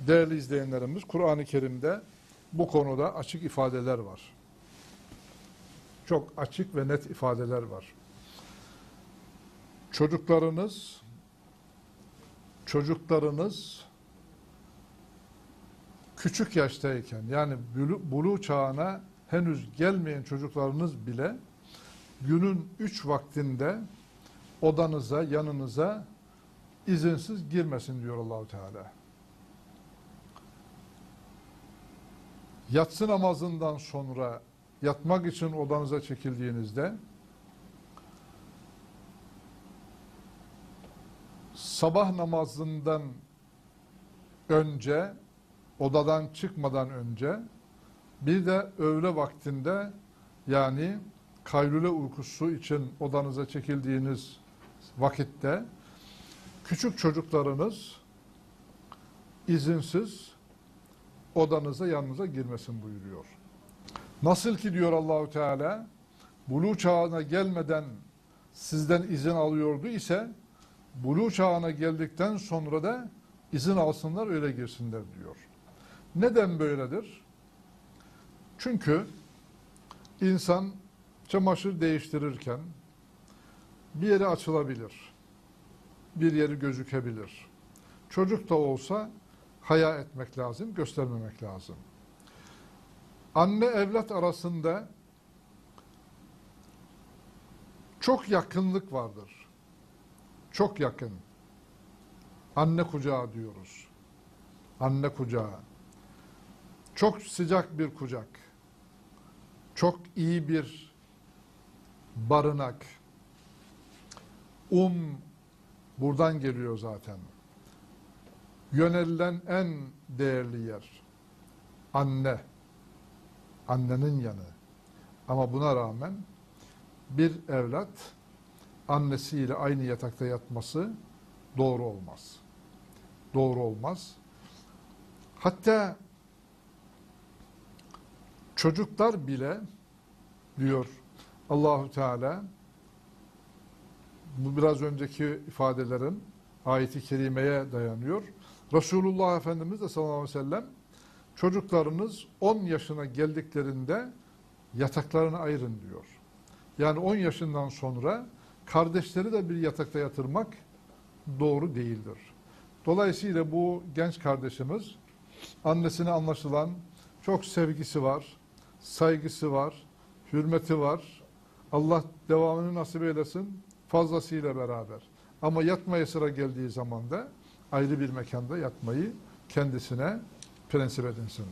Değerli izleyenlerimiz, Kur'an-ı Kerim'de bu konuda açık ifadeler var. Çok açık ve net ifadeler var. Çocuklarınız çocuklarınız küçük yaştayken yani bulu, çağına henüz gelmeyen çocuklarınız bile günün üç vaktinde odanıza, yanınıza izinsiz girmesin diyor Allahu Teala. Yatsı namazından sonra yatmak için odanıza çekildiğinizde sabah namazından önce odadan çıkmadan önce bir de öğle vaktinde yani kaylule uykusu için odanıza çekildiğiniz vakitte küçük çocuklarınız izinsiz odanıza yanınıza girmesin buyuruyor. Nasıl ki diyor Allahu Teala buluğ çağına gelmeden sizden izin alıyordu ise buluğ çağına geldikten sonra da izin alsınlar öyle girsinler diyor. Neden böyledir? Çünkü insan çamaşır değiştirirken bir yeri açılabilir. Bir yeri gözükebilir. Çocuk da olsa haya etmek lazım, göstermemek lazım. Anne evlat arasında çok yakınlık vardır. Çok yakın. Anne kucağı diyoruz. Anne kucağı. Çok sıcak bir kucak. Çok iyi bir barınak. Um buradan geliyor zaten. Yönelilen en değerli yer. Anne. Annenin yanı. Ama buna rağmen bir evlat annesiyle aynı yatakta yatması doğru olmaz. Doğru olmaz. Hatta çocuklar bile diyor Allahu Teala bu biraz önceki ifadelerin ayeti kerimeye dayanıyor. Resulullah Efendimiz de sallallahu aleyhi ve sellem çocuklarınız 10 yaşına geldiklerinde yataklarını ayırın diyor. Yani 10 yaşından sonra kardeşleri de bir yatakta yatırmak doğru değildir. Dolayısıyla bu genç kardeşimiz annesine anlaşılan çok sevgisi var, saygısı var, hürmeti var. Allah devamını nasip eylesin fazlasıyla beraber. Ama yatmaya sıra geldiği zaman da ayrı bir mekanda yatmayı kendisine prensip edinsin.